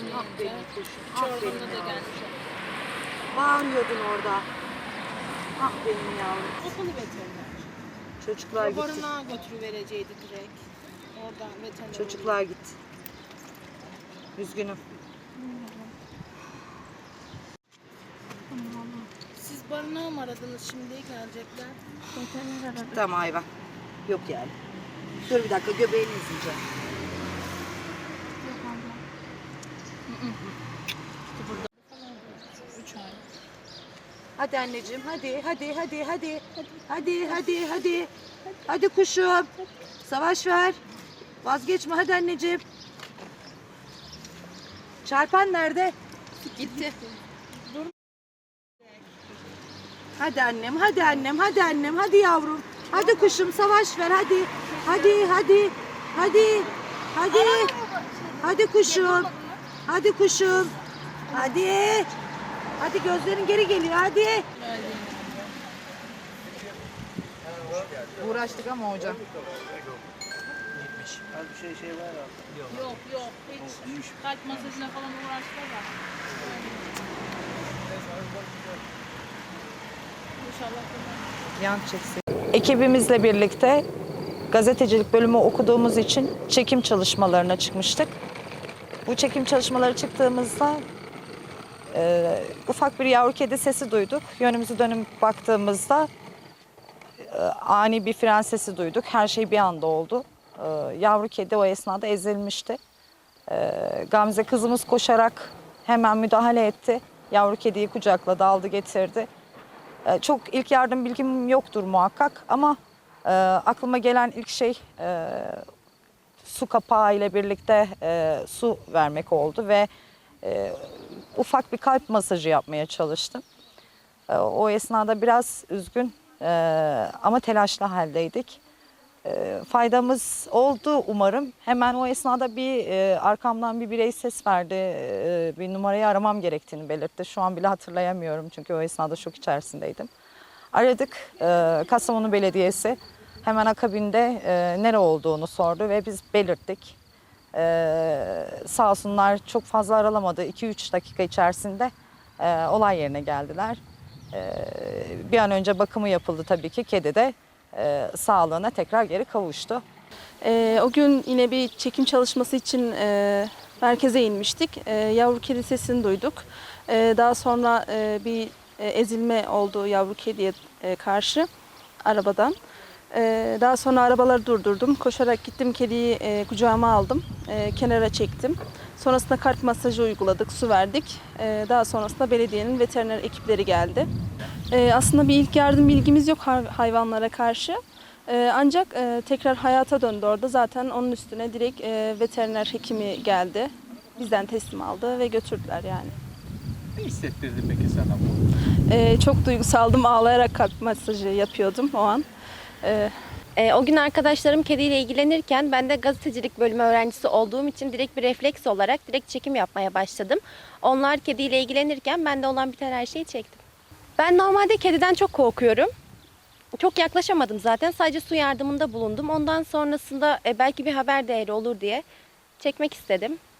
kuşum. Çorbamda Aferin da gelmiş. Bağırıyordun orada. Ah benim yavrum. Okulu veteriner. Çocuklar gitti. Barınağa götürüvereceydi direkt. Oradan veteriner. Çocuklar gitti. Üzgünüm. Siz barınağı mı aradınız şimdi gelecekler? Tamam hayvan. Yok yani. Dur bir dakika göbeğini izleyeceğim. Üç ay. Hadi anneciğim hadi hadi hadi hadi. Hadi hadi hadi. Hadi kuşum. Savaş ver. Vazgeçme hadi anneciğim. Çarpan nerede? Gitti. Hadi annem, hadi annem, hadi annem, hadi yavrum. Hadi kuşum savaş ver hadi. Hadi hadi. Hadi. Hadi. Hadi kuşum. Hadi kuşum. Hadi. Hadi gözlerin geri geliyor hadi. Uğraştık ama hocam. Yok yok hiç kalp masajına falan uğraştılar da. İnşallah. Yan çeksin. Ekibimizle birlikte gazetecilik bölümü okuduğumuz için çekim çalışmalarına çıkmıştık. Bu çekim çalışmaları çıktığımızda e, ufak bir yavru kedi sesi duyduk. Yönümüzü dönüp baktığımızda e, ani bir fren sesi duyduk. Her şey bir anda oldu. E, yavru kedi o esnada ezilmişti. E, Gamze kızımız koşarak hemen müdahale etti. Yavru kediyi kucakladı, aldı getirdi. E, Çok ilk yardım bilgim yoktur muhakkak ama e, aklıma gelen ilk şey e, su kapağı ile birlikte e, su vermek oldu ve e, ufak bir kalp masajı yapmaya çalıştım. E, o esnada biraz üzgün e, ama telaşlı haldeydik. E, faydamız oldu umarım. Hemen o esnada bir e, arkamdan bir birey ses verdi. E, bir numarayı aramam gerektiğini belirtti. Şu an bile hatırlayamıyorum çünkü o esnada şok içerisindeydim. Aradık e, Kastamonu Belediyesi. Hemen akabinde e, nere olduğunu sordu ve biz belirttik. E, sağ olsunlar çok fazla aralamadı. 2-3 dakika içerisinde e, olay yerine geldiler. E, bir an önce bakımı yapıldı tabii ki. Kedi de e, sağlığına tekrar geri kavuştu. Ee, o gün yine bir çekim çalışması için e, merkeze inmiştik. E, yavru kedi sesini duyduk. E, daha sonra e, bir e, ezilme oldu yavru kediye e, karşı arabadan. E, daha sonra arabaları durdurdum. Koşarak gittim kediyi e, kucağıma aldım. E, kenara çektim. Sonrasında kalp masajı uyguladık, su verdik. E, daha sonrasında belediyenin veteriner ekipleri geldi. E, aslında bir ilk yardım bilgimiz yok hay- hayvanlara karşı. Ee, ancak e, tekrar hayata döndü orada. Zaten onun üstüne direkt e, veteriner hekimi geldi. Bizden teslim aldı ve götürdüler yani. Ne hissettirdi peki sana bu? Ee, çok duygusaldım. Ağlayarak kalp masajı yapıyordum o an. Ee, E, o gün arkadaşlarım kediyle ilgilenirken ben de gazetecilik bölümü öğrencisi olduğum için direkt bir refleks olarak direkt çekim yapmaya başladım. Onlar kediyle ilgilenirken bende olan biten her şeyi çektim. Ben normalde kediden çok korkuyorum. Çok yaklaşamadım zaten. Sadece su yardımında bulundum. Ondan sonrasında e, belki bir haber değeri olur diye çekmek istedim.